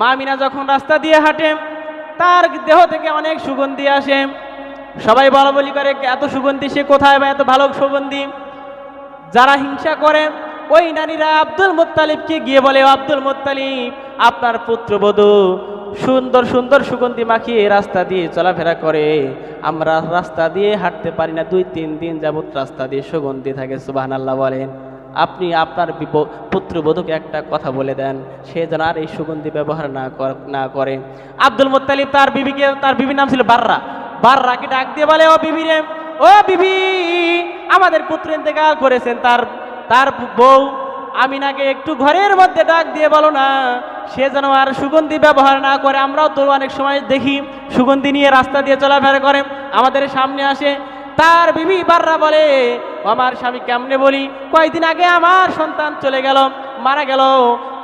মা মিনা যখন রাস্তা দিয়ে হাঁটে, তার দেহ থেকে অনেক সুগন্ধি আসে। সবাই বলা বলি করে এত সুগন্ধি, সে কোথায় বা এত ভালো সুগন্ধি? যারা হিংসা করে, ওই নারীরা আব্দুল মুত্তালিবকে গিয়ে বলে আব্দুল মুত্তালিব, আপনার পুত্রবধূ সুন্দর সুন্দর সুগন্ধি মাখিয়ে রাস্তা দিয়ে চলাফেরা করে। আমরা রাস্তা দিয়ে হাঁটতে পারি না, দুই, তিন দিন যাবত রাস্তা দিয়ে সুগন্ধি থাকে। সুবাহান আল্লাহ বলেন। আপনি আপনার পুত্রবধূকে একটা কথা বলে দেন, সে যেন আর এই সুগন্ধি ব্যবহার না না করে। আব্দুল মুত্তালিব তার বিবিকে, তার বিবির নাম ছিল বাররা। বাররাকে ডাক দিয়ে বলে, ও বিবি রে, ও বিবি, আমাদের পুত্র ইন্তেকাল করেছেন। তার তার বউ আমিনাকে একটু ঘরের মধ্যে ডাক দিয়ে বলো না, সে যেন আর সুগন্ধি ব্যবহার না করে। আমরাও তো অনেক সময় দেখি সুগন্ধি নিয়ে রাস্তা দিয়ে চলাফেরা করে। আমাদের সামনে আসে তার বিবি বাররা বলে "ও আমার স্বামী কেমনে বলি? কয়েকদিন আগে আমার সন্তান চলে গেল, মারা গেল।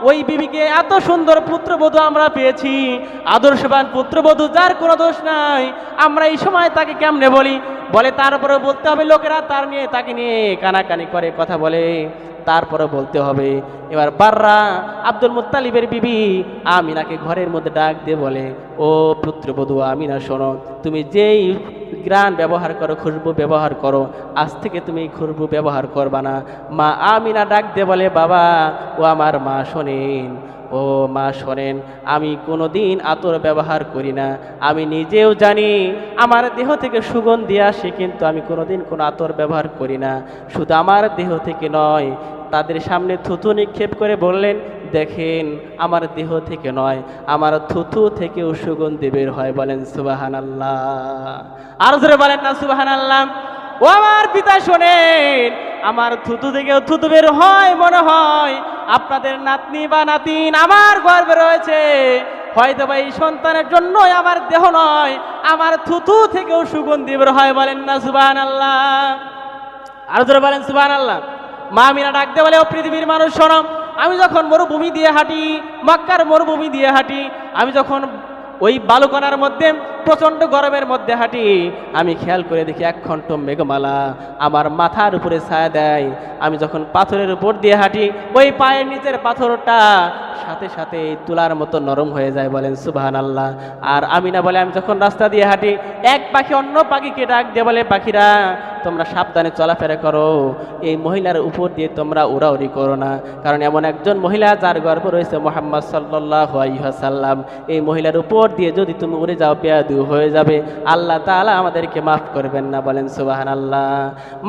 ওই বিবিকে এত সুন্দর পুত্রবধূ আমরা পেয়েছি। আদর্শবান পুত্রবধূ, যার কোনো দোষ নাই। আমরা এই সময় তাকে কেমনে বলি? বলে তারপরে বলতে হবে লোকেরা, তার নিয়ে তাকে নিয়ে কানাকানি করে কথা বলে। তারপরে বলতে হবে, এবার বাররা, আব্দুল মুত্তালিবের বিবি আমিনাকে ঘরের মধ্যে ডাক দিয়ে বলে, ও পুত্রবধূ আমিনা, শোনো, তুমি যেই গ্রান ব্যবহার করো, খুশবু ব্যবহার করো। আজ থেকে তুমি খুশবু ব্যবহার করবা না। মা আমিনা ডাক দিয়ে বলে, বাবা, ও আমার মা শোনেন, ও মা শোনেন, আমি কোনো দিন আতর ব্যবহার করি না। আমি নিজেও জানি, আমার দেহ থেকে সুগন্ধি আসে, কিন্তু আমি কোনোদিন কোনো আতর ব্যবহার করি না। শুধু আমার দেহ থেকে নয়, তাদের সামনে থুতু নিক্ষেপ করে বললেন দেখেন, আমার দেহ থেকে নয়, আমার থুথু থেকেও সুগন্ধি বের হয়, বলেন সুবাহান আল্লাহ আরও ধরে বলেন না সুবাহান আল্লাহ ও আমার পিতা, শোনেন, আমার থুতু থেকেও থুতু বের হয়, মনে হয় আপনাদের নাতনি বা নাতিন আমার গর্বে রয়েছে। হয়তো বা এই সন্তানের জন্যই আমার দেহ নয়, আমার থুতু থেকেও সুগন্ধি বের হয়, বলেন না সুবাহান আল্লাহ আরও ধরে বলেন সুবাহান আল্লাহ মা মিনা ডাক দিয়ে বলে, ও পৃথিবীর মানুষ, শোনো আমি যখন মরুভূমি দিয়ে হাঁটি মক্কার মরুভূমি দিয়ে হাঁটি আমি যখন ওই বালুকণার মধ্যে প্রচণ্ড গরমের মধ্যে হাঁটি, আমি খেয়াল করে দেখি এক খণ্ড মেঘমালা আমার মাথার উপরে ছায়া দেয়। আমি যখন পাথরের উপর দিয়ে হাঁটি, ওই পায়ের নিচের পাথরটা সাথে সাথে তুলার মতো নরম হয়ে যায় বলেন সুবাহান আল্লাহ আর আমি না বলে আমি যখন রাস্তা দিয়ে হাঁটি, এক পাখি অন্য পাখিকে ডাক দিয়ে বলে, পাখিরা, তোমরা সাবধানে চলাফেরা করো। এই মহিলার উপর দিয়ে তোমরা উড়াউড়ি করো না। কারণ এমন একজন মহিলা যার গর্ব রয়েছে মোহাম্মদ সাল্লাহ সাল্লাম এই মহিলার উপর দিয়ে যদি তুমি উড়ে যাও পেয়াদু হয়ে যাবে। আল্লাহ তালা আমাদেরকে মাফ করবেন না, বলেন সুবাহান আল্লাহ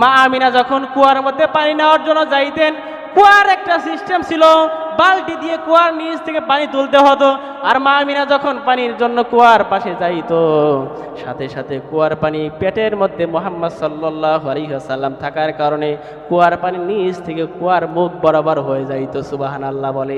মা আমিনা যখন কুয়ার মধ্যে পানি নেওয়ার জন্য যাইতেন কুয়ার একটা সিস্টেম ছিল, বালতি দিয়ে কুয়ার নিচ থেকে পানি তুলতে হতো, আর মা আমিনা যখন পানির জন্য কুয়ার পাশে যাইত, সাথে সাথে কুয়ার পানি পেটের মধ্যে মোহাম্মদ সাল্লাহ থাকার কারণে কুয়ার পানি নিচ থেকে কুয়ার মুখ বরাবর হয়ে যাইতো সুবাহান আল্লাহ বলে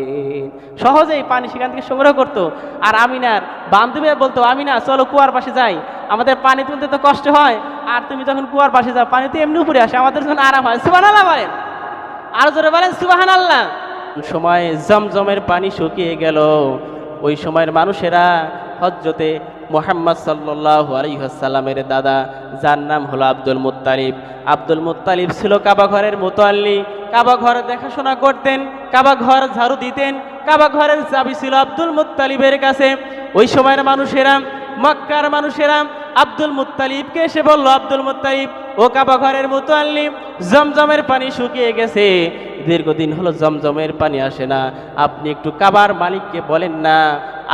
সহজেই পানি সেখান থেকে সংগ্রহ করতো। আর আমিনার বান্ধবী বলতো, আমিনা, চলো কুয়ার পাশে যাই। আমাদের পানি তুলতে তো কষ্ট হয়, আর তুমি যখন কুয়ার পাশে যাও, পানি তো এমনি উপরে আসে, আমাদের যখন আরাম হয়। সুবাহ আল্লাহ বলেন। আরও জোরে বলেন সুবাহান আল্লাহ সময় জমজমের পানি শুকিয়ে গেল। ওই সময়ের মানুষেরা হজরতে মোহাম্মদ সাল্লাহ আলহিহাসাল্লামের দাদা, যার নাম হলো আব্দুল মুত্তালিব। আব্দুল মুত্তালিব ছিল কাবা ঘরের মোতাল্লি। কাবা ঘর দেখাশোনা করতেন, কাবা ঘর ঝাড়ু দিতেন, কাবা ঘরের চাবি ছিল আব্দুল মুত্তালিবের কাছে। ওই সময়ের মানুষেরা, মক্কার মানুষেরা আব্দুল মুত্তালিবকে এসে বলল, আব্দুল মুতালিব ও কাবা ঘরের মুতাল্লি জমজমের পানি শুকিয়ে গেছে। দীর্ঘদিন হলো জমজমের পানি আসে না। আপনি একটু কাবার মালিককে বলেন না।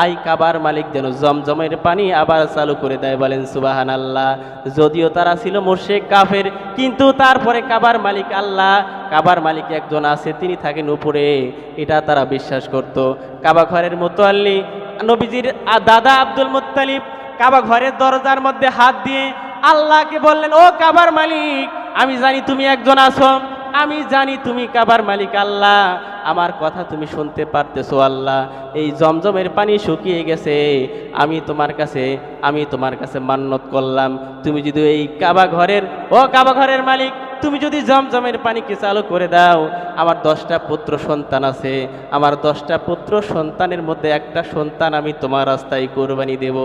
আই কাবার মালিক যেন জমজমের পানি আবার চালু করে দেয় বলেন সুবাহান আল্লাহ যদিও তারা ছিল মোর্শেক কাফের, কিন্তু তারপরে কাবার মালিক আল্লাহ, কাবার মালিক একজন আছে, তিনি থাকেন উপরে। এটা তারা বিশ্বাস করত। কাবা ঘরের মোতাল্লি, নবীজির দাদা আব্দুল মুত্তালিব কাবা ঘরের দরজার মধ্যে হাত দিয়ে আল্লাহকে বললেন, ও কাবার মালিক, আমি জানি তুমি একজন আছো। আমি জানি তুমি কাবার মালিক আল্লাহ। আমার কথা তুমি শুনতে পারতেছো আল্লাহ। এই জমজমের পানি শুকিয়ে গেছে। আমি তোমার কাছে, আমি তোমার কাছে মান্যত করলাম। তুমি যদি এই কাবা ঘরের, ও কাবা ঘরের মালিক তুমি যদি জমজমের পানিকে চালু করে দাও, আমার দশটা পুত্র সন্তান আছে। আমার দশটা পুত্র সন্তানের মধ্যে একটা সন্তান আমি তোমার রাস্তায় কোরবানি দেব।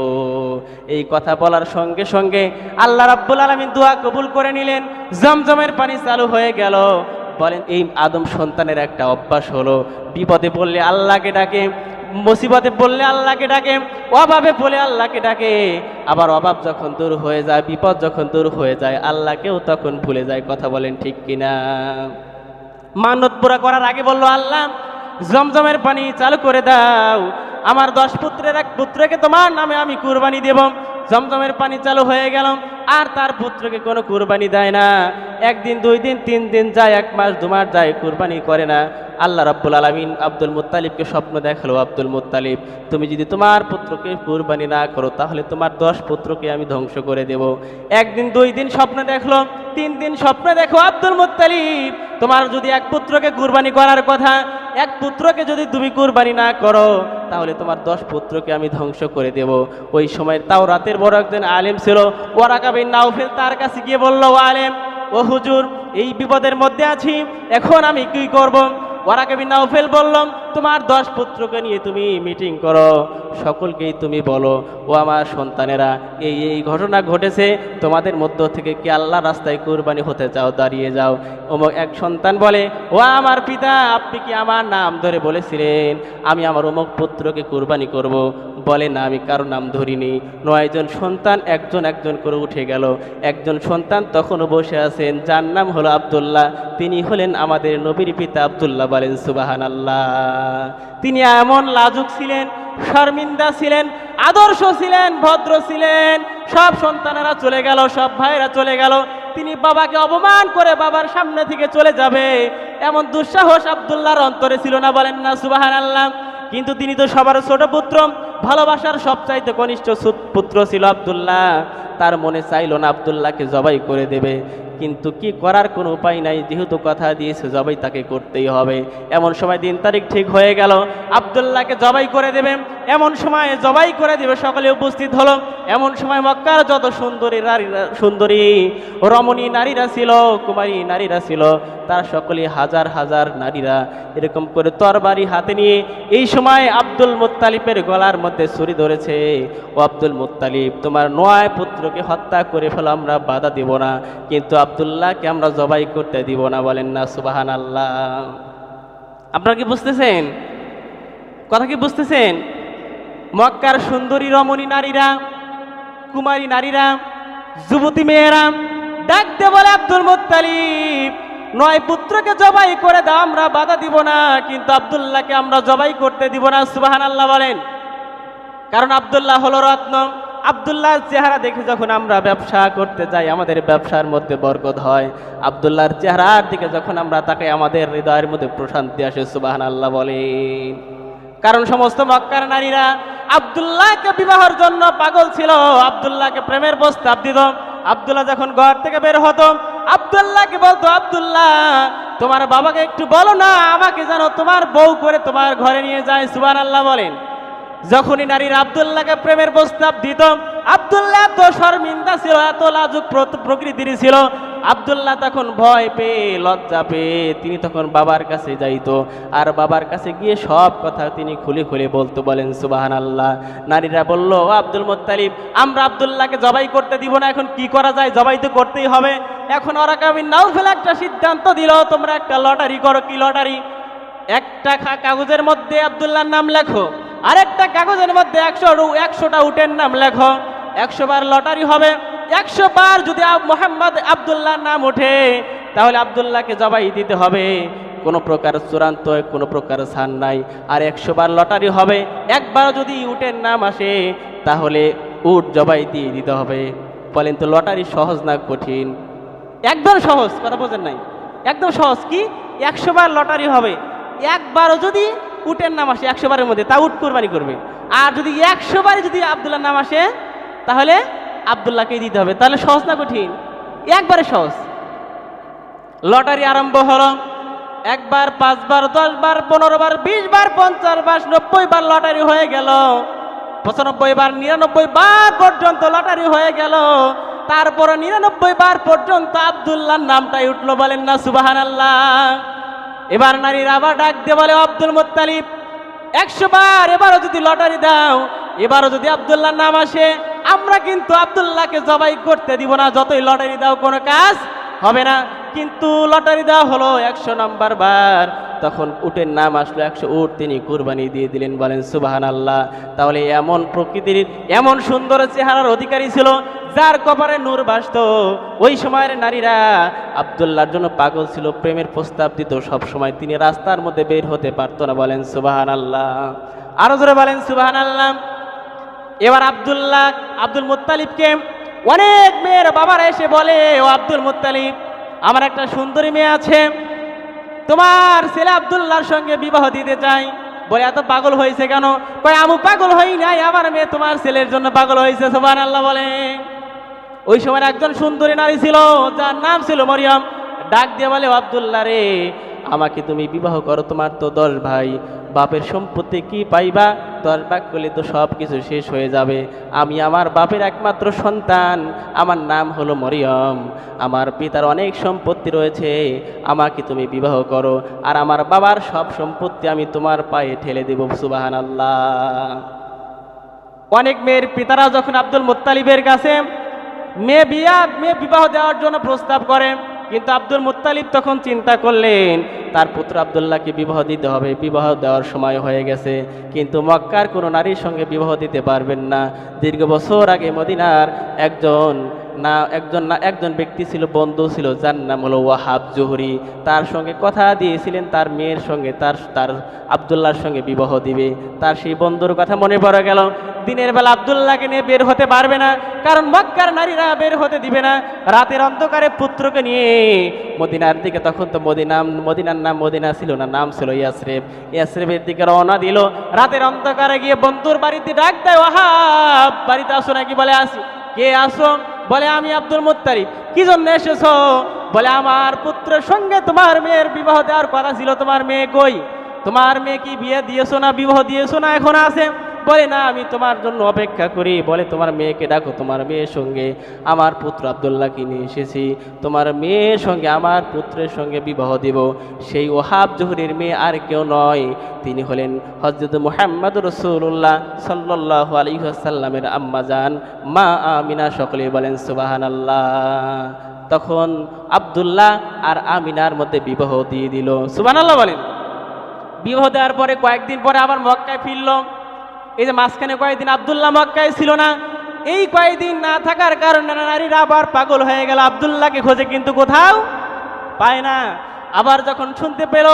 এই কথা বলার সঙ্গে সঙ্গে আল্লাহ রাব্বুল আলমিন দোয়া কবুল করে নিলেন। জমজমের পানি চালু হয়ে গেল। বলেন, এই আদম সন্তানের একটা অভ্যাস হলো, বিপদে পড়লে আল্লাহকে ডাকে মুসিবতে পড়লে আল্লাহকে ডাকে, অভাবে পড়লে আল্লাহকে ডাকে। আবার অভাব যখন দূর হয়ে যায়, বিপদ যখন দূর হয়ে যায়, আল্লাহকেও তখন ভুলে যায়, কথা বলেন ঠিক কিনা? মানত পুরা করার আগে বলল, আল্লাহ, জমজমের পানি চালু করে দাও। আমার দশ পুত্রের এক পুত্রকে তোমার নামে আমি কুরবানি দেব। জমজমের পানি চালু হয়ে গেল। আর তার পুত্রকে কোনো কুরবানি দেয় না। একদিন, দুই দিন, তিন দিন যায়, এক মাস, দু মাস যায়, কুরবানি করে না। আল্লাহ রাব্বুল আলমিন আব্দুল মুত্তালিবকে স্বপ্ন দেখাল, আব্দুল মুত্তালিব, তুমি যদি তোমার পুত্রকে কুরবানি না করো, তাহলে তোমার দশ পুত্রকে আমি ধ্বংস করে দেব। একদিন, দুই দিন স্বপ্ন দেখল, তিন দিন স্বপ্ন দেখো, আব্দুল মুত্তালিব, তোমার যদি এক পুত্রকে কুরবানি করার কথা এক পুত্রকে যদি তুমি কুরবানি না করো, তাহলে তোমার দশ পুত্রকে আমি ধ্বংস করে দেব। ওই সময় তাও রাতের বড় একজন আলেম ছিল ওরাকাবিন নাউফেল তার কাছে গিয়ে বলল, "ও আলেম, ও হুজুর, এই বিপদের মধ্যে আছি, এখন আমি কি করব? ওয়ারাকাবিন নাউফেল বললাম তোমার দশ পুত্রকে নিয়ে তুমি মিটিং করো। সকলকেই তুমি বলো, ও আমার সন্তানেরা, এই এই ঘটনা ঘটেছে। তোমাদের মধ্য থেকে কি আল্লাহ রাস্তায় কুরবানি হতে চাও? দাঁড়িয়ে যাও। অমুক এক সন্তান বলে, ও আমার পিতা, আপনি কি আমার নাম ধরে বলেছিলেন? আমি আমার অমুক পুত্রকে কুরবানি করব। বলে, না, আমি কারও নাম ধরিনি। নয়জন সন্তান একজন একজন করে উঠে গেল। একজন সন্তান তখনও বসে আছেন, যার নাম হলো আবদুল্লাহ। তিনি হলেন আমাদের নবীর পিতা আবদুল্লাহ বলেন সুবাহান আল্লাহ তিনি এমন লাজুক ছিলেন, শর্মিন্দা ছিলেন, আদর্শ ছিলেন, ভদ্র ছিলেন। সব সন্তানেরা চলে গেল, সব ভাইরা চলে গেল। তিনি বাবাকে অপমান করে বাবার সামনে থেকে চলে যাবে। এমন দুঃসাহস আবদুল্লাহর অন্তরে ছিল না, বলেন না সুবাহান আল্লাহ কিন্তু তিনি তো সবার ছোট পুত্র, ভালোবাসার সবচাইতে কনিষ্ঠ পুত্র ছিল আবদুল্লাহ। তার মনে চাইল না, আবদুল্লাহকে জবাই করে দেবে। কিন্তু কি করার কোনো উপায় নাই, যেহেতু কথা দিয়েছে, জবাই তাকে করতেই হবে। এমন সময় দিন তারিখ ঠিক হয়ে গেল। আবদুল্লাহকে জবাই করে দেবে। এমন সময় জবাই করে দেবে, সকলে উপস্থিত হলো। এমন সময় মক্কার যত সুন্দরী নারীরা, সুন্দরী রমণী নারীরা ছিল, কুমারী নারীরা ছিল, তার সকলে হাজার হাজার নারীরা এরকম করে তরবারি হাতে নিয়ে এই সময় আব্দুল মুত্তালিবের গলার মধ্যে ছুরি ধরেছে। ও আব্দুল মুত্তালিব, তোমার নয় পুত্রকে হত্যা করে ফেলো, আমরা বাধা দিব না। কিন্তু আবদুল্লাহকে আমরা জবাই করতে দিব না, বলেন না সুবাহান আল্লাহ আপনারা কি বুঝতেছেন? কথা কি বুঝতেছেন? মক্কার সুন্দরী রমণী নারীরা, কুমারী নারীরা, যুবতী মেয়েরা ডাকতে বলে আব্দুল মুত্তালিব, নয় পুত্রকে জবাই করে দাও, আমরা বাধা দিব না, কিন্তু আব্দুল্লাহকে আমরা জবাই করতে দিব না সুবাহান আল্লাহ বলেন। কারণ আব্দুল্লাহ হলো রত্ন। আবদুল্লাহর চেহারা দেখে যখন আমরা ব্যবসা করতে যাই, আমাদের ব্যবসার মধ্যে বরকত হয়। আবদুল্লাহর চেহারার দিকে যখন আমরা তাকে আমাদের হৃদয়ের মধ্যে প্রশান্তি আসে সুবাহান আল্লাহ বলেন। কারণ সমস্ত মক্কার নারীরা আবদুল্লাহকে বিবাহের জন্য পাগল ছিল। আবদুল্লাহকে প্রেমের প্রস্তাব দিত। আবদুল্লাহ যখন ঘর থেকে বের হতো, আবদুল্লাহকে বলতো, আবদুল্লাহ, তোমার বাবাকে একটু বলো না, আমাকে যেন তোমার বউ করে তোমার ঘরে নিয়ে যায় সুবান আল্লাহ বলেন। যখনই নারীর আবদুল্লাহকে প্রেমের প্রস্তাব দিত, আবদুল্লাহ এত শর্মিন্দা ছিল, এত লাজুক প্র- প্রকৃতির ছিল। আবদুল্লাহ তখন ভয় পেয়ে, লজ্জা পেয়ে তিনি তখন বাবার কাছে যাইতো। আর বাবার কাছে গিয়ে সব কথা তিনি খুলে খুলে বলতো বলেন সুবাহান আল্লাহ নারীরা বলল, "ও আব্দুল মোত্তালিব, আমরা আবদুল্লাহকে জবাই করতে দিব না, এখন কি করা যায়? জবাই তো করতেই হবে। এখন ওরা কামিন নাও ফেলে একটা সিদ্ধান্ত দিল, তোমরা একটা লটারি করো। কি লটারি? একটা কাগজের মধ্যে আবদুল্লাহর নাম লেখো। আরেকটা কাগজের মধ্যে একশো একশোটা উটের নাম লেখো। একশো বার লটারি হবে। একশো বার যদি মোহাম্মদ আবদুল্লাহর নাম ওঠে, তাহলে আবদুল্লাহকে জবাই দিতে হবে। কোনো প্রকার চূড়ান্ত, কোনো প্রকার ছাড় নাই। আর একশো বার লটারি হবে। একবার যদি উটের নাম আসে, তাহলে উট জবাই দিয়ে দিতে হবে। বলেন তো, লটারি সহজ না কঠিন? একদম সহজ, কথা বোঝেন নাই? একদম সহজ কি? একশো বার লটারি হবে। একবারও যদি উটের নাম আসে একশো বারের মধ্যে তা উট কোরবানি করবে। আর যদি একশো বারে যদি আবদুল্লাহর নাম আসে, তাহলে আবদুল্লাহকেই দিতে হবে। তাহলে সহজ না কঠিন? একবারে সহজ। লটারি আরম্ভ হলো, একবার, পাঁচবার দশ বার পনেরো বার বিশ বার পঞ্চাশ বার নব্বই বার লটারি হয়ে গেল। পঁচানব্বই বার নিরানব্বই বার পর্যন্ত লটারি হয়ে গেল। তারপরে নিরানব্বই বার পর্যন্ত আবদুল্লাহর নামটাই উঠল বলেন না সুবাহান আল্লাহ এবার নারীর আবার ডাক দিয়ে বলে, আব্দুল মোত্তালিব, একশো বার এবারও যদি লটারি দাও, এবারও যদি আবদুল্লাহর নাম আসে, আমরা কিন্তু আবদুল্লাহকে জবাই করতে দিব না। যতই লটারি দাও, কোনো কাজ হবে না। কিন্তু লটারি দেওয়া হলো একশো নম্বর বার। তখন উটের নাম আসলো একশো উট, তিনি কুরবানি দিয়ে দিলেন, বলেন সুবাহান আল্লাহ তাহলে এমন প্রকৃতির এমন সুন্দর চেহারার অধিকারী ছিল যার কপারে নূর বাসত ওই সময়ের নারীরা আবদুল্লাহর জন্য পাগল ছিল, প্রেমের প্রস্তাব দিত সব সময় তিনি রাস্তার মধ্যে বের হতে পারতো না, বলেন সুবাহান আল্লাহ আরও ধরে বলেন সুবাহান আল্লাহ এবার আব্দুল্লাহ, আব্দুল মুত্তালিবকে অনেক মেয়ের বাবারা এসে বলে, ও আব্দুল মুত্তালিব, আমার একটা সুন্দরী মেয়ে আছে। তোমার ছেলে আবদুল্লাহর সঙ্গে বিবাহ দিতে চাই। বলে, এত পাগল হয়েছে কেন? কয়, আমু পাগল হই নাই, আমার মেয়ে তোমার ছেলের জন্য পাগল হয়েছে সোবান আল্লাহ বলে। ওই সময় একজন সুন্দরী নারী ছিল, যার নাম ছিল মরিয়ম। ডাক দিয়ে বলে আবদুল্লাহ রে আমাকে তুমি বিবাহ করো, তোমার তো দশ ভাই। বাপের সম্পত্তি কি পাইবা? দশ ভাগ করলে তো সব কিছু শেষ হয়ে যাবে। আমি আমার বাপের একমাত্র সন্তান। আমার নাম হলো মরিয়ম। আমার পিতার অনেক সম্পত্তি রয়েছে। আমাকে তুমি বিবাহ করো। আর আমার বাবার সব সম্পত্তি আমি তোমার পায়ে ঠেলে দেব সুবাহান আল্লাহ অনেক মেয়ের পিতারা যখন আব্দুল মুত্তালিবের কাছে মেয়ে বিয়া, মেয়ে বিবাহ দেওয়ার জন্য প্রস্তাব করে কিন্তু আব্দুল মুতালিব তখন চিন্তা করলেন, তার পুত্র আবদুল্লাহকে বিবাহ দিতে হবে। বিবাহ দেওয়ার সময় হয়ে গেছে, কিন্তু মক্কার কোনো নারীর সঙ্গে বিবাহ দিতে পারবেন না। দীর্ঘ বছর আগে মদিনার একজন না, একজন না, একজন ব্যক্তি ছিল, বন্ধু ছিল, যার নাম হলো ওয়াহাব জহুরি। তার সঙ্গে কথা দিয়েছিলেন, তার মেয়ের সঙ্গে, তার তার আবদুল্লাহর সঙ্গে বিবাহ দিবে। তার সেই বন্ধুর কথা মনে পড়ে গেল। দিনের বেলা আবদুল্লাহকে নিয়ে বের হতে পারবে না, কারণ মক্কার নারীরা বের হতে দিবে না। রাতের অন্ধকারে পুত্রকে নিয়ে মদিনার দিকে, তখন তো মদিনা, মদিনার নাম মদিনা ছিল না, নাম ছিল ইয়াসরেব। ইয়াসরেবের দিকে রওনা দিল। রাতের অন্ধকারে গিয়ে বন্ধুর বাড়িতে ডাক দেয়, ওয়াহাব, বাড়িতে আসো নাকি? বলে, আসি। কে আসো? বলে, আমি আব্দুল মুত্তারিব কি জন্য এসেছ? বলে, আমার পুত্রের সঙ্গে তোমার মেয়ের বিবাহ দেওয়ার কথা ছিল। তোমার মেয়ে কই? তোমার মেয়ে কি বিয়ে দিয়েছ না বিবাহ দিয়েছ না এখন আছে? বলে, না, আমি তোমার জন্য অপেক্ষা করি। বলে, তোমার মেয়েকে ডাকো, তোমার মেয়ের সঙ্গে আমার পুত্র আবদুল্লাহকে নিয়ে এসেছি। তোমার মেয়ের সঙ্গে, আমার পুত্রের সঙ্গে বিবাহ দিব। সেই ওহাব জহুরের মেয়ে আর কেউ নয়। তিনি হলেন হজরত মুহাম্মদ রসুল্লাহ সাল্লাহ আলিহাসাল্লামের আম্মাজান মা আমিনা সকলে বলেন সুবাহান আল্লাহ তখন আবদুল্লাহ আর আমিনার মধ্যে বিবাহ দিয়ে দিল। সুবান আল্লাহ বলেন। বিবাহ দেওয়ার পরে কয়েকদিন পরে আবার মক্কায় ফিরল। এই যে মাঝখানে কয়েকদিন আবদুল্লাহ মক্কায় ছিল না, এই কয়েকদিন না থাকার কারণে নারীরা আবার পাগল হয়ে গেল। আবদুল্লাহকে খোঁজে কিন্তু কোথাও পায় না। আবার যখন শুনতে পেল,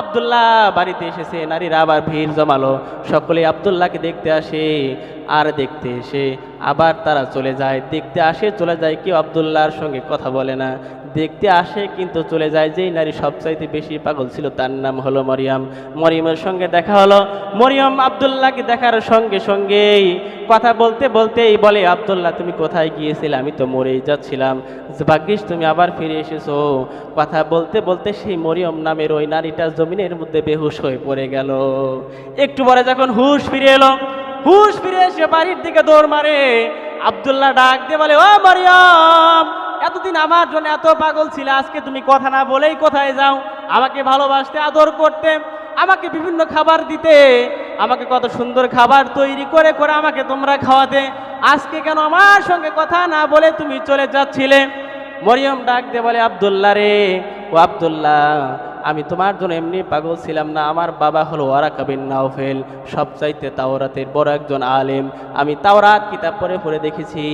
আবদুল্লাহ বাড়িতে এসেছে, নারীরা আবার ভিড় জমালো। সকলে আবদুল্লাহকে দেখতে আসে, আর দেখতে এসে আবার তারা চলে যায়। দেখতে আসে, চলে যায়, কেউ আবদুল্লাহর সঙ্গে কথা বলে না। দেখতে আসে, কিন্তু চলে যায় যেই নারী সবচাইতে বেশি পাগল ছিল তার নাম হলো মরিয়াম। মরিয়মের সঙ্গে দেখা হলো, মরিয়ম আবদুল্লাহকে দেখার সঙ্গে সঙ্গেই কথা বলতে বলতেই বলে, আবদুল্লাহ, তুমি কোথায় গিয়েছিলে? আমি তো মরেই যাচ্ছিলাম। ভাগ্যিস তুমি আবার ফিরে এসেছ। কথা বলতে বলতে সেই মরিয়ম নামের ওই নারীটা জমিনের মধ্যে বেহুশ হয়ে পড়ে গেল। একটু পরে যখন হুশ ফিরে এলো, হুশ ফিরে এসে বাড়ির দিকে দৌড় মারে। আবদুল্লাহ ডাক দিয়ে বলে, ও মরিয়ম এতদিন আমার জন্য এত পাগল ছিল, আজকে তুমি কথা না বলেই কোথায় যাও? আমাকে ভালোবাসতে, আদর করতে, আমাকে বিভিন্ন খাবার দিতে, আমাকে কত সুন্দর খাবার তৈরি করে করে আমাকে তোমরা খাওয়াতে। আজকে কেন আমার সঙ্গে কথা না বলে তুমি চলে যাচ্ছিলে? মরিয়ম ডাক দে বলে, আবদুল্লাহ রে, ও আবদুল্লাহ আমি তোমার জন্য এমনি পাগল ছিলাম না। আমার বাবা হলো ওয়ারাকাবিন নাওফেল, সবচাইতে তাওরাতের বড় একজন আলেম। আমি তাওরাত কিতাব পড়ে পড়ে দেখেছি।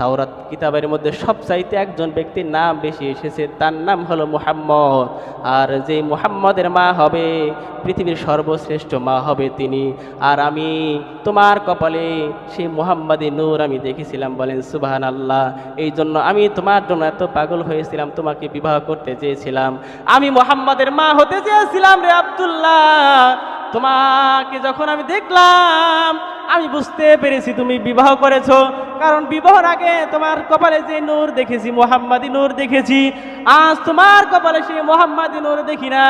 তাওরাত কিতাবের মধ্যে সবচাইতে একজন ব্যক্তির নাম বেশি এসেছে, তার নাম হলো মুহাম্মদ। আর যে মুহাম্মদের মা হবে, পৃথিবীর সর্বশ্রেষ্ঠ মা হবে তিনি। আর আমি তোমার কপালে সেই মুহাম্মাদি নূর আমি দেখেছিলাম বলেন সুবাহান আল্লাহ এই জন্য আমি তোমার জন্য এত পাগল হয়েছিলাম, তোমাকে বিবাহ করতে চেয়েছিলাম। আমি মোহাম্মদের মা হতে চেয়েছিলাম রে আব্দুল্লাহ। তোমাকে যখন আমি দেখলাম, আমি বুঝতে পেরেছি তুমি বিবাহ করেছ। কারণ বিবাহর আগে তোমার কপালে যে নূর দেখেছি, মোহাম্মদী নূর দেখেছি, আজ তোমার কপালে সেই মোহাম্মদী নূর দেখি না।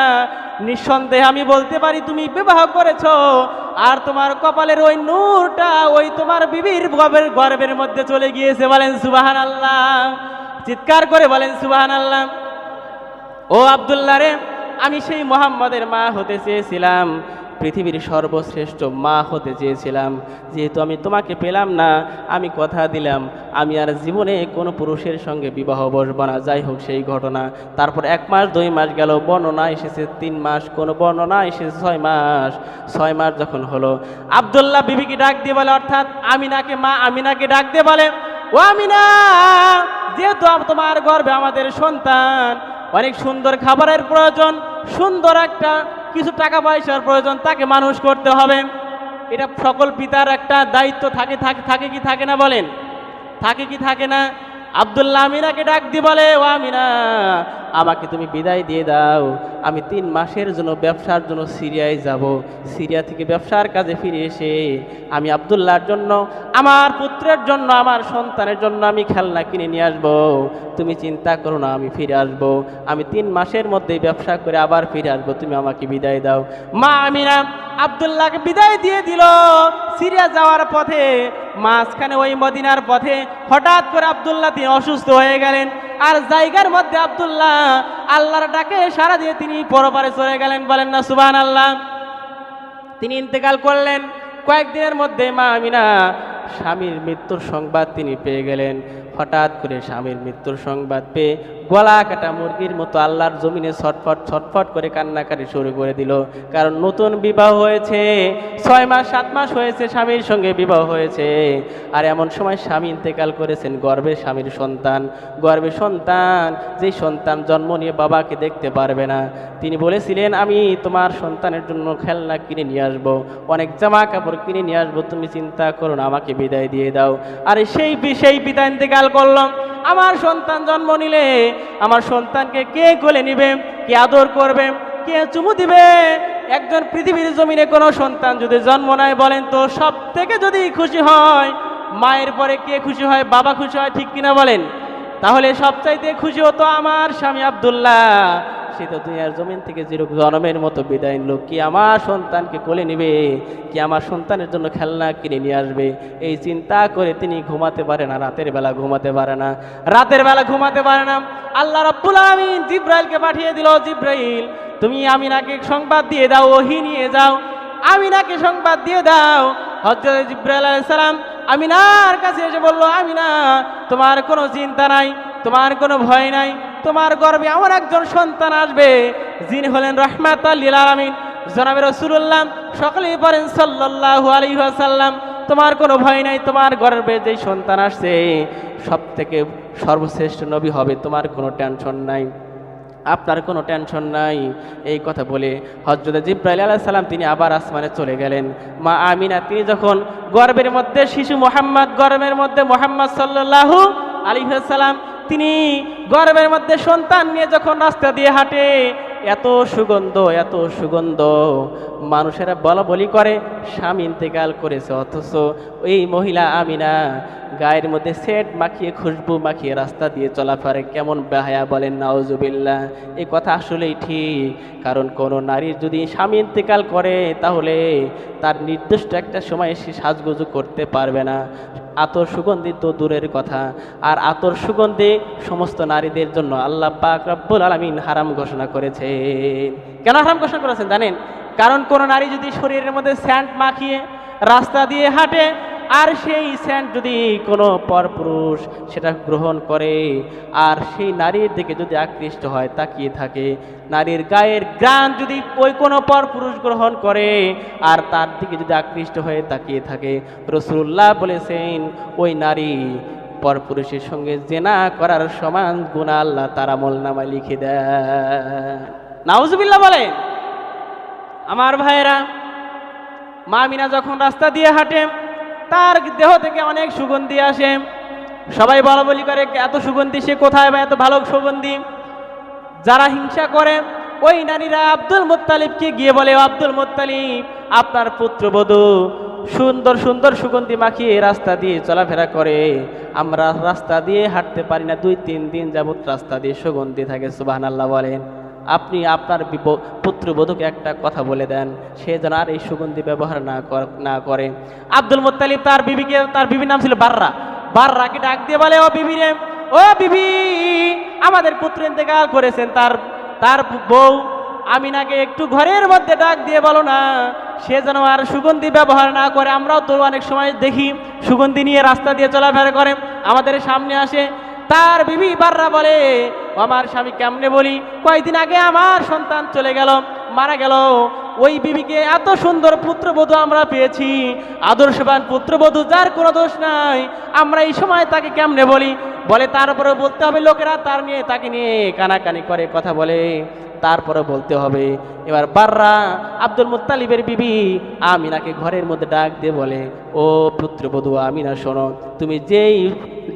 নিঃসন্দেহে আমি বলতে পারি তুমি বিবাহ করেছ, আর তোমার কপালের ওই নূরটা ওই তোমার বিবির গর্বের গর্বের মধ্যে চলে গিয়েছে। বলেন সুবাহান আল্লাহ চিৎকার করে বলেন সুবাহান আল্লাহ ও আবদুল্লাহ রে আমি সেই মোহাম্মদের মা হতে চেয়েছিলাম, পৃথিবীর সর্বশ্রেষ্ঠ মা হতে চেয়েছিলাম। যেহেতু আমি তোমাকে পেলাম না, আমি কথা দিলাম, আমি আর জীবনে কোনো পুরুষের সঙ্গে বিবাহ বসবো না। যাই হোক, সেই ঘটনা। তারপর এক মাস, দুই মাস গেল, বর্ণনা এসেছে, তিন মাস, কোনো বর্ণনা এসেছে, ছয় মাস। ছয় মাস যখন হলো, আবদুল্লাহ বিবিকে ডাক দিয়ে বলে, অর্থাৎ আমিনাকে মা আমিনাকে ডাক দিয়ে বলে, ও আমিনা, যেহেতু তোমার গর্বে আমাদের সন্তান অনেক সুন্দর খাবারের প্রয়োজন, সুন্দর একটা কিছু টাকা পয়সার প্রয়োজন, তাকে মানুষ করতে হবে। এটা সকল পিতার একটা দায়িত্ব, থাকে থাকে থাকে কি, থাকে না বলেন? থাকে কি, থাকে না? আবদুল্লাহ আমিনাকে ডাক দিয়ে বলে, ও আমিনা, আমাকে তুমি বিদায় দিয়ে দাও। আমি তিন মাসের জন্য ব্যবসার জন্য সিরিয়ায় যাব। সিরিয়া থেকে ব্যবসার কাজে ফিরে এসে আমি আবদুল্লাহর জন্য, আমার পুত্রের জন্য, আমার সন্তানের জন্য আমি খেলনা কিনে নিয়ে আসব। তুমি চিন্তা করো না, আমি ফিরে আসব। আমি তিন মাসের মধ্যেই ব্যবসা করে আবার ফিরে আসব। তুমি আমাকে বিদায় দাও। মা আমিনা আবদুল্লাহকে বিদায় দিয়ে দিল। সিরিয়া যাওয়ার পথে মাঝখানে ওই মদিনার পথে হঠাৎ করে আবদুল্লাহ তিনি অসুস্থ হয়ে গেলেন। আর জায়গার মধ্যে আবদুল্লাহ আল্লাহর ডাকে সারা দিয়ে তিনি পরপারে চলে গেলেন। বলেন না সুবান আল্লাহ তিনি ইন্তেকাল করলেন। কয়েকদিনের মধ্যে মা আমিনা স্বামীর মৃত্যুর সংবাদ তিনি পেয়ে গেলেন। হঠাৎ করে স্বামীর মৃত্যুর সংবাদ পেয়ে গলা কাটা মুরগির মতো আল্লাহর জমিনে ছটফট ছটফট করে কান্নাকাটি শুরু করে দিল। কারণ নতুন বিবাহ হয়েছে, ছয় মাস, সাত মাস হয়েছে স্বামীর সঙ্গে বিবাহ হয়েছে। আর এমন সময় স্বামী ইন্তেকাল করেছেন গর্বে স্বামীর সন্তান। গর্বে সন্তান যেই সন্তান জন্ম নিয়ে বাবাকে দেখতে পারবে না। তিনি বলেছিলেন, আমি তোমার সন্তানের জন্য খেলনা কিনে নিয়ে আসব, অনেক জামা কাপড় কিনে নিয়ে আসব, তুমি চিন্তা করো আমাকে বিদায় দিয়ে দাও। আর সেই সেই বিদায় ইন্তেকাল করলাম, আমার সন্তান জন্ম নিলে, আমার সন্তানকে কে কোলে নিবে, কে আদর করবে, কে চুমু দিবে? একজন পৃথিবীর জমিনে কোনো সন্তান যদি জন্ম নেয় বলেন তো সব থেকে যদি খুশি হয়, মায়ের পরে কে খুশি হয়, বাবা খুশি হয় ঠিক কিনা বলেন? তাহলে সবচাইতে খুশি হতো আমার স্বামী আব্দুল্লাহ। সে তো দুনিয়ার জমিন থেকে যেরকম জনমের মতো বিদায় নিল, কি আমার সন্তানকে কোলে নেবে? কি আমার সন্তানের জন্য খেলনা কিনে নিয়ে আসবে? এই চিন্তা করে তিনি ঘুমাতে পারে না, রাতের বেলা ঘুমাতে পারে না। রাতের বেলা ঘুমাতে পারে না। আল্লাহ রাব্বুল আমিন জিব্রাইলকে পাঠিয়ে দিল, জিব্রাইল, তুমি আমিনাকে সংবাদ দিয়ে দাও, ওহি নিয়ে যাও। আমিনাকে সংবাদ দিয়ে দাও। হজরত জিব্রাইল আলাইহিস সালাম আমিনার কাছে এসে বলল, আমিনা, তোমার কোনো চিন্তা নাই, তোমার কোনো ভয় নাই তোমার গর্বে আমার একজন সন্তান আসবে, যিনি হলেন রহমাত আল্লিল আলামিন। জনাবে রসুল্লাহ সকলেই পড়েন সাল্লাল্লাহু আলাইহি ওয়াসাল্লাম, তোমার কোনো ভয় নাই, তোমার গর্বে যেই সন্তান আসছে সব থেকে সর্বশ্রেষ্ঠ নবী হবে, তোমার কোনো টেনশন নাই। আপনার কোনো টেনশন নাই, এই কথা বলে হজরত জিব্রাইল আলাহ সালাম তিনি আবার আসমানে চলে গেলেন। মা আমিনা তিনি যখন গর্বের মধ্যে, শিশু মোহাম্মদ গর্বের মধ্যে মোহাম্মদ সাল্লাল্লাহু আলাইহি সালাম তিনি গর্বের মধ্যে সন্তান নিয়ে যখন রাস্তা দিয়ে হাঁটে, এত সুগন্ধ এত সুগন্ধ। মানুষেরা বলা বলি করে, স্বামী ইন্তেকাল করেছে, অথচ এই মহিলা আমিনা গায়ের মধ্যে সেট মাখিয়ে, খুশবু মাখিয়ে রাস্তা দিয়ে চলাফেরে কেমন বেহায়া বলেন নাওজুবিল্লা এই কথা আসলেই ঠিক। কারণ কোনো নারীর যদি স্বামী ইন্তেকাল করে, তাহলে তার নির্দিষ্ট একটা সময় সে সাজগুজু করতে পারবে না। আতর সুগন্ধি তো দূরের কথা। আর আতর সুগন্ধি সমস্ত নারীদের জন্য আল্লাহ পাক রব্বুল আলমিন হারাম ঘোষণা করেছে। কেন হারাম ঘোষণা করেছেন জানেন? কারণ কোনো নারী যদি শরীরের মধ্যে স্যান্ট মাখিয়ে রাস্তা দিয়ে হাঁটে আর সেই স্যান্ড যদি কোনো পরপুরুষ সেটা গ্রহণ করে, আর সেই নারীর দিকে যদি আকৃষ্ট হয়, তাকিয়ে থাকে, নারীর গায়ের গ্রান যদি ওই কোনো পরপুরুষ গ্রহণ করে, আর তার দিকে যদি আকৃষ্ট হয়ে তাকিয়ে থাকে, রসুল্লাহ বলেছেন, ওই নারী পরপুরুষের সঙ্গে জেনা করার সমান গুণা আল্লাহ তার আমল নামায় লিখে দেয় নাউজুবিল্লাহ বলে আমার ভাইয়েরা, মা মিনা যখন রাস্তা দিয়ে হাঁটে তার দেহ থেকে অনেক সুগন্ধি আসে। সবাই বলা বলি করে, এত সুগন্ধি, সে কোথায় বা এত ভালো সুগন্ধি? যারা হিংসা করে, ওই নারীরা আব্দুল মুত্তালিবকে গিয়ে বলে আব্দুল মুত্তালিব, আপনার পুত্রবধূ সুন্দর সুন্দর সুগন্ধি মাখিয়ে রাস্তা দিয়ে চলাফেরা করে। আমরা রাস্তা দিয়ে হাঁটতে পারি না, দুই, তিন দিন যাবত রাস্তা দিয়ে সুগন্ধি থাকে। সুবাহ আল্লাহ বলেন। আপনি আপনার পুত্রবধূকে একটা কথা বলে দেন, সে যেন আর এই সুগন্ধি ব্যবহার না কর- না করে। আব্দুল মুত্তালিব তার বিবিকে, তার বিবির নাম ছিল বাররা। বাররাকে ডাক দিয়ে বলে, ও বিবি রে, ও বিবি, আমাদের পুত্র ইন্তেকাল করেছেন। তার তার বউ আমিনাকে একটু ঘরের মধ্যে ডাক দিয়ে বলো না, সে যেন আর সুগন্ধি ব্যবহার না করে। আমরাও তো অনেক সময় দেখি, সুগন্ধি নিয়ে রাস্তা দিয়ে চলাফেরা করে। আমাদের সামনে আসে, তার বিবি বাররা বলে "ও আমার স্বামী কেমনে বলি? কয়েকদিন আগে আমার সন্তান চলে গেল, মারা গেল। ওই বিবিকে এত সুন্দর পুত্রবধূ আমরা পেয়েছি। আদর্শবান পুত্রবধূ, যার কোনো দোষ নাই। আমরা এই সময় তাকে কেমনে বলি? বলে তারপরে বলতে হবে, লোকেরা তার নিয়ে তাকে নিয়ে কানাকানি করে, কথা বলে। তারপরে বলতে হবে, এবার বাররা আব্দুল মুতালিবের বিবি আমিনাকে ঘরের মধ্যে ডাক দিয়ে বলে, ও পুত্রবধূ আমিনা, শোনো, তুমি যেই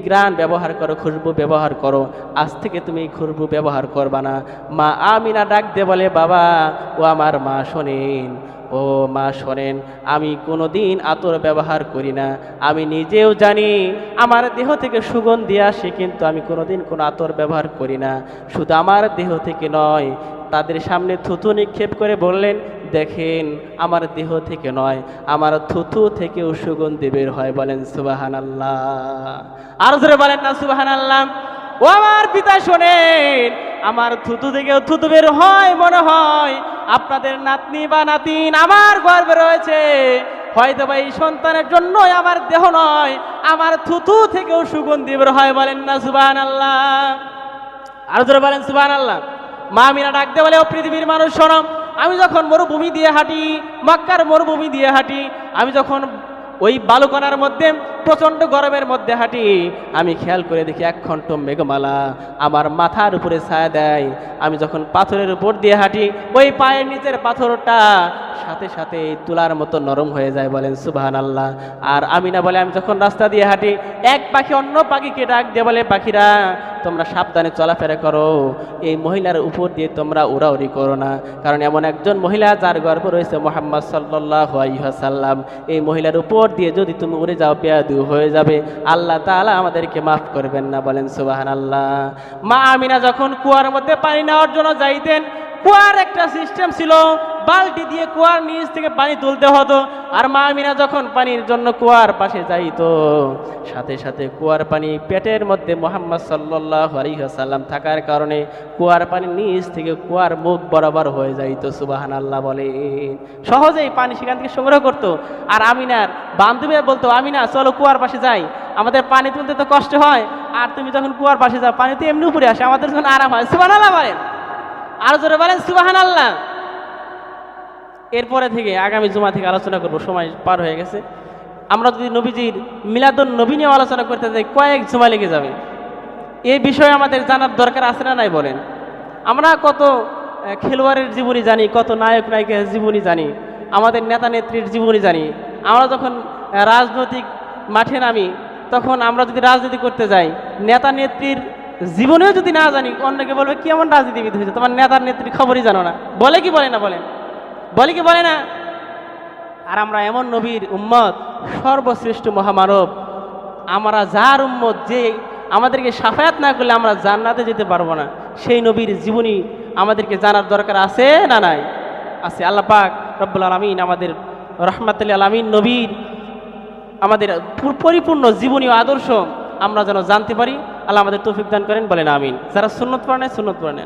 গ্রান ব্যবহার করো, খুশবু ব্যবহার করো, আজ থেকে তুমি খুশবু ব্যবহার করবা না। মা আমিনা ডাক দিয়ে বলে, বাবা, ও আমার মা, শোনেন ও মা শোনেন, আমি কোনো দিন আতর ব্যবহার করি না। আমি নিজেও জানি আমার দেহ থেকে সুগন্ধি আসে, কিন্তু আমি কোনো দিন কোনো আতর ব্যবহার করি না। শুধু আমার দেহ থেকে নয়, তাদের সামনে থুতু নিক্ষেপ করে বললেন, দেখেন, আমার দেহ থেকে নয়, আমার থুতু থেকেও সুগন্ধি বের হয়। বলেন সুবাহান আল্লাহ আর ধরে বলেন না সুবাহান আল্লাহ ও আমার পিতা শোনেন আমার থুতু থেকেও থুতু বের হয়, মনে হয় আপনাদের নাতনি বা নাতিন আমার গর্বে রয়েছে। হয়তো বা এই সন্তানের জন্যই আমার দেহ নয়, আমার থুতু থেকেও সুগন্ধি বের হয় বলেন না সুবাহান আল্লাহ আর ধরে বলেন সুবান আল্লাহ মা মিনা ডাকতে বলে, ও পৃথিবীর মানুষ, শোনো, আমি যখন মরুভূমি দিয়ে হাঁটি, মক্কার মরুভূমি দিয়ে হাঁটি, আমি যখন ওই বালুকণার মধ্যে প্রচণ্ড গরমের মধ্যে হাঁটি, আমি খেয়াল করে দেখি এক খণ্ড মেঘমালা আমার মাথার উপরে ছায়া দেয়। আমি যখন পাথরের উপর দিয়ে হাঁটি, ওই পায়ের নিচের পাথরটা সাথে সাথে তুলার মতো নরম হয়ে যায় বলেন সুবাহান আল্লাহ আর আমি না বলে, আমি যখন রাস্তা দিয়ে হাঁটি, এক পাখি অন্য পাখিকে ডাক দিয়ে বলে, পাখিরা, তোমরা সাবধানে চলাফেরা করো। এই মহিলার উপর দিয়ে তোমরা উড়াউড়ি করো না। কারণ এমন একজন মহিলা যার গর্ব রয়েছে মোহাম্মদ সাল্লাহ সাল্লাম এই মহিলার উপর দিয়ে যদি তুমি উড়ে যাও পেয়াদু হয়ে যাবে। আল্লাহ তালা আমাদেরকে মাফ করবেন না, বলেন সুবাহান আল্লাহ মা আমিনা যখন কুয়ার মধ্যে পানি নেওয়ার জন্য যাইতেন কুয়ার একটা সিস্টেম ছিল, বালতি দিয়ে কুয়ার নিচ থেকে পানি তুলতে হতো, আর মা আমিনা যখন পানির জন্য কুয়ার পাশে যাইত, সাথে সাথে কুয়ার পানি পেটের মধ্যে মোহাম্মদ সাল্লাহ আলিহাসাল্লাম থাকার কারণে কুয়ার পানি নিচ থেকে কুয়ার মুখ বরাবর হয়ে যাইতো সুবাহান আল্লাহ বলে সহজেই পানি সেখান থেকে সংগ্রহ করতো, আর আমিনার বান্ধবীরা বলতো, আমিনা, চলো কুয়ার পাশে যাই, আমাদের পানি তুলতে তো কষ্ট হয়, আর তুমি যখন কুয়ার পাশে যাও, পানি তো এমনি উপরে আসে, আমাদের যখন আরাম হয় সুবাহান আল্লাহ বলেন। আরও জোরে বলেন সুবাহান আল্লাহ এরপরে থেকে, আগামী জুমা থেকে আলোচনা করব, সময় পার হয়ে গেছে। আমরা যদি নবীজির মিলাদুন নবী নিয়ে আলোচনা করতে যাই, কয়েক জুমা লেগে যাবে। এই বিষয়ে আমাদের জানার দরকার আছে না নাই বলেন? আমরা কত খেলোয়াড়ের জীবনী জানি, কত নায়ক, নায়িকার জীবনী জানি, আমাদের নেতা নেত্রীর জীবনী জানি। আমরা যখন রাজনৈতিক মাঠে নামি, তখন আমরা যদি রাজনীতি করতে যাই, নেতা নেত্রীর জীবনেও যদি না জানি, অন্যকে বলবে কি এমন রাজনীতিবিদ হয়েছে? তোমার নেতার নেত্রীর খবরই জানো না। বলে কি বলে না বলেন বলে কি বলে না? আর আমরা এমন নবীর উম্মত, সর্বশ্রেষ্ঠ মহামানব। আমরা যার উম্মত যে আমাদেরকে সাফায়াত না করলে আমরা জান্নাতে যেতে পারব না। সেই নবীর জীবনী আমাদেরকে জানার দরকার আছে না নাই? আছে। আল্লাহ পাক রব্বুল আলমিন আমাদের রহমাতুল্লাহ আলমিন নবীর আমাদের পরিপূর্ণ জীবনী আদর্শ আমরা যেন জানতে পারি। আল্লাহ আমাদের তৌফিক দান করেন বলেন আমিন। যারা সুন্নত পড়েন সুন্নত পড়েন